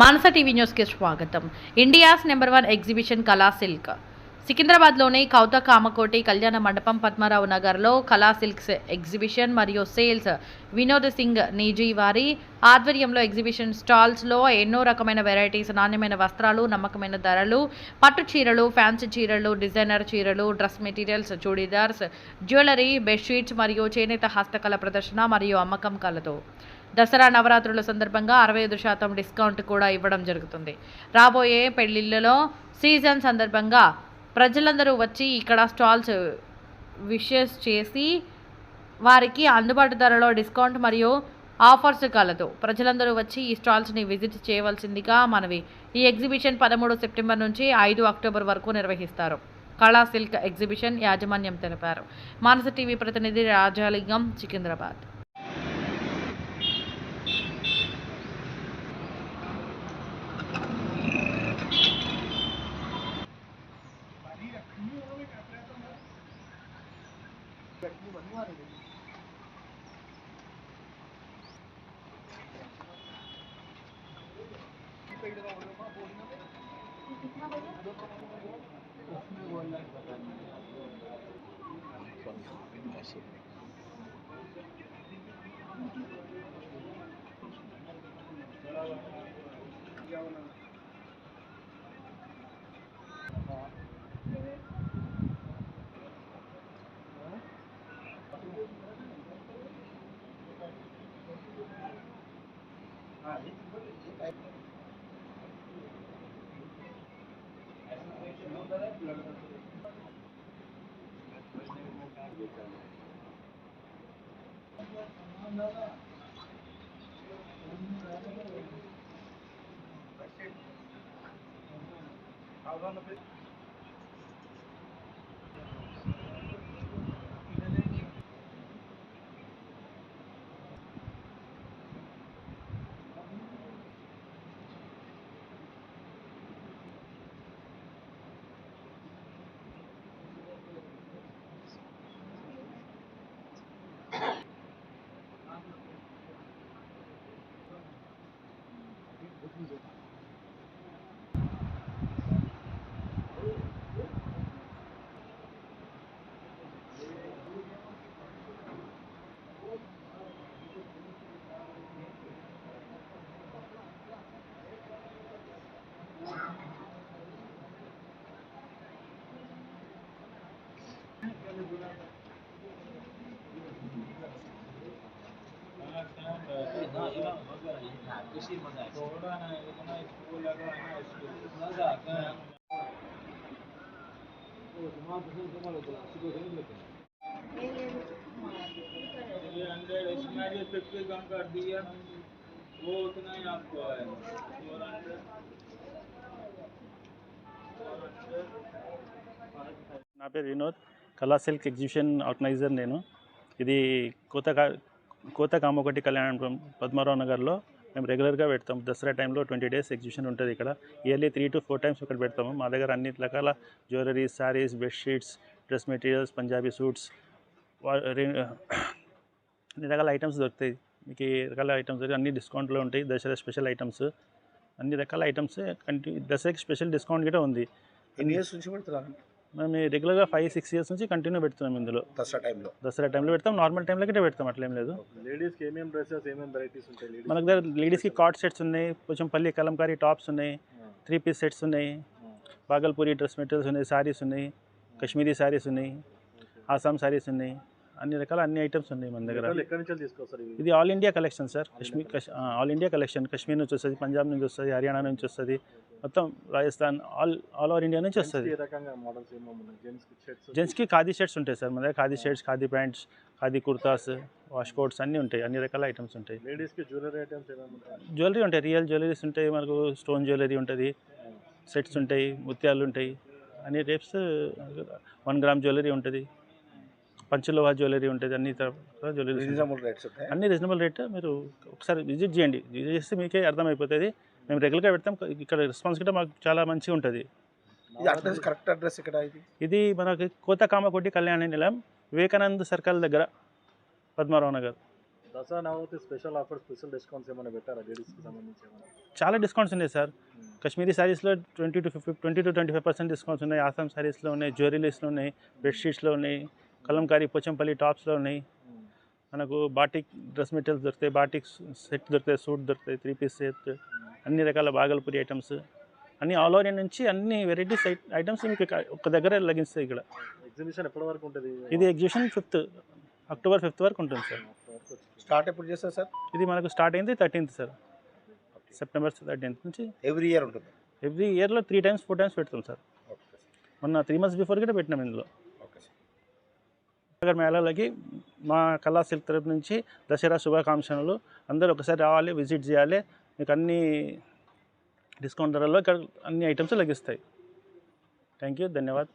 మానస TV న్యూస్కి స్వాగతం. India's number one exhibition Kala silk. సికింద్రాబాద్లోని కౌత కామకోటి కళ్యాణ మండపం పద్మారావు నగర్లో కళా సిల్క్స్ ఎగ్జిబిషన్ మరియు సేల్స్ వినోద్ సింగ్ నీజీ వారి ఆధ్వర్యంలో ఎగ్జిబిషన్ స్టాల్స్లో ఎన్నో రకమైన వెరైటీస్ నాణ్యమైన వస్త్రాలు నమ్మకమైన ధరలు పట్టు చీరలు ఫ్యాన్సీ చీరలు డిజైనర్ చీరలు dress materials churidars jewellery bedsheets మరియు చేనేత హస్తకళ ప్రదర్శన మరియు అమ్మకం కలదు. దసరా నవరాత్రుల సందర్భంగా అరవై ఐదు శాతం డిస్కౌంట్ కూడా ఇవ్వడం జరుగుతుంది. రాబోయే పెళ్ళిళ్ళలో సీజన్ సందర్భంగా ప్రజలందరూ వచ్చి ఇక్కడ స్టాల్స్ విషెస్ చేసి వారికి అందుబాటు ధరలో డిస్కౌంట్ మరియు ఆఫర్స్ కలదు. ప్రజలందరూ వచ్చి ఈ స్టాల్స్ని విజిట్ చేయవలసిందిగా మనవి. ఈ ఎగ్జిబిషన్ పదమూడు సెప్టెంబర్ నుంచి ఐదు అక్టోబర్ వరకు నిర్వహిస్తారు. కళా సిల్క్ ఎగ్జిబిషన్ యాజమాన్యం తెలిపారు. మానస టీవీ ప్రతినిధి రాజాలింగం సికింద్రాబాద్. चटनी बनवा रही How long of it? दिया वो उतना ही आपको आएगा फोर हंड्रेड పేరు వినోద్. కళా సిల్క్ ఎగ్జిబిషన్ ఆర్గనైజర్ నేను. ఇది కోత కోత కామొకటి కళ్యాణపురం పద్మారావు నగర్లో మేము రెగ్యులర్గా పెడతాం. దసరా టైంలో ట్వంటీ డేస్ ఎగ్జిబిషన్ ఉంటుంది ఇక్కడ. Yearly three to four times ఇక్కడ పెడతాము. మా దగ్గర అన్ని రకాల jewelleries sarees bedsheets dress materials Punjabi suits అన్ని రకాల ఐటమ్స్ దొరుకుతాయి. మీకు ఏ రకాల ఐటమ్స్ అన్ని డిస్కౌంట్లో ఉంటాయి. Dussehra special items. అన్ని రకాల ఐటమ్స్ కంటి దసరాకి స్పెషల్ డిస్కౌంట్ కూడా ఉంది. ఎన్ని ఇయర్స్ నుంచి పెడతారు? మేము రెగ్యులర్గా ఫైవ్ సిక్స్ ఇయర్స్ నుంచి కంటిన్యూ పెడుతున్నాం ఇందులో. దసరా టైంలో దసరా టైంలో పెడతాం. నార్మల్ టైంలో గిట్ట పెడతాం. అట్లేం లేదు. లేడీస్కి ఏమేమి డ్రెస్సెస్ ఏమేమి వెరైటీస్ ఉంటాయి లేడీస్ మన దగ్గర లేడీస్కి కాట్ సెట్స్ ఉన్నాయి. కొంచెం పల్లి కలంకారీ టాప్స్ ఉన్నాయి. త్రీ పీస్ సెట్స్ ఉన్నాయి. బాగల్పూరి డ్రెస్ మెటీరియల్స్ ఉన్నాయి. శారీస్ ఉన్నాయి. కాశ్మీరీ శారీస్ ఉన్నాయి. ఆసాం శారీస్ ఉన్నాయి. అన్ని రకాల అన్ని ఐటమ్స్ ఉన్నాయి మన దగ్గర. ఇది all India collection sir Kashmir all India collection Kashmir నుంచి వస్తుంది పంజాబ్ నుంచి వస్తుంది హర్యానా నుంచి వస్తుంది. మొత్తం Rajasthan all all over India నుంచి వస్తుంది. జెంట్స్కి ఖాదీ షర్ట్స్ ఉంటాయి సార్ మన దగ్గర khadi shirts khadi pants khadi kurtas wash coats అన్నీ ఉంటాయి. అన్ని రకాల ఐటమ్స్ ఉంటాయి. లేడీస్కి జ్యువెలరీ ఐటమ్స్ జ్యువెలరీ ఉంటాయి? రియల్ జ్యువెలరీస్ ఉంటాయి. మనకు స్టోన్ జ్యువెలరీ ఉంటుంది. సెట్స్ ఉంటాయి ముత్యాలు ఉంటాయి. అన్ని టైప్స్ వన్ గ్రామ్ జ్యువెలరీ ఉంటుంది. పంచలోహ జ్యువెలరీ ఉంటుంది అన్ని జ్యువెలరీ రీజనబుల్ రేట్స్ ఉంటాయి. అన్ని రీజనబుల్ రేట్ మీరు ఒకసారి విజిట్ చేయండి. విజిట్ చేస్తే మీకే అర్థమైపోతుంది. మేము రెగ్యులర్గా పెడతాం ఇక్కడ రెస్పాన్స్ కూడా మాకు చాలా మంచిగా ఉంటుంది. ఇది అడ్రస్ కరెక్ట్ అడ్రస్ ఇక్కడ ఇది? ఇది మనకి కోత కామకోటి కళ్యాణ నిలయం వివేకానంద్ సర్కిల్ దగ్గర Padmarao Nagar. Dussehra Navratri special offer special discounts ఏమైనా పెట్టారా? లేడీస్కి సంబంధించి చాలా డిస్కౌంట్స్ ఉన్నాయి సార్ కాశ్మీరీ శారీస్లో twenty to fifty twenty to twenty five percent discounts ఉన్నాయి. ఆసాం శారీస్లో ఉన్నాయి జ్యువెలరీస్లో ఉన్నాయి బెడ్షీట్స్లో ఉన్నాయి. కలంకారీ పోచంపల్లి టాప్స్లో ఉన్నాయి. మనకు బాటిక్ డ్రెస్ మెటీరియల్స్ దొరుకుతాయి బాటిక్ సెట్ దొరుకుతాయి సూట్ దొరుకుతాయి త్రీ పీస్ సెట్ అన్ని రకాల బాగల్పూరి ఐటమ్స్. అన్ని ఆల్ ఓవర్ నుంచి అన్ని వెరైటీస్ ఐటమ్స్ మీకు ఒక దగ్గర లభిస్తాయి ఇక్కడ. ఎగ్జిబిషన్ ఎప్పటి వరకు ఉంటుంది? ఇది ఎగ్జిబిషన్ ఫిఫ్త్ అక్టోబర్ ఫిఫ్త్ వరకు ఉంటుంది సార్. స్టార్ట్ ఎప్పుడు చేస్తారు సార్? ఇది మనకు స్టార్ట్ అయింది థర్టీన్త్ సార్. సెప్టెంబర్ థర్టీన్త్ నుంచి ఎవ్రీ ఇయర్ ఉంటుంది? ఎవ్రీ ఇయర్లో త్రీ టైమ్స్ ఫోర్ టైమ్స్ పెడతాం సార్. మొన్న త్రీ మంత్స్ బిఫోర్ కూడా పెట్టినాం ఇందులో. నగర్ మేళాలకి మా కళా సిల్క్ తరపు నుంచి దసరా శుభాకాంక్షలు. అందరూ ఒకసారి రావాలి విజిట్ చేయాలి. మీకు అన్ని డిస్కౌంట్ ధరల్లో ఇక్కడ అన్ని ఐటమ్స్ లభిస్తాయి. Thank you ధన్యవాద్.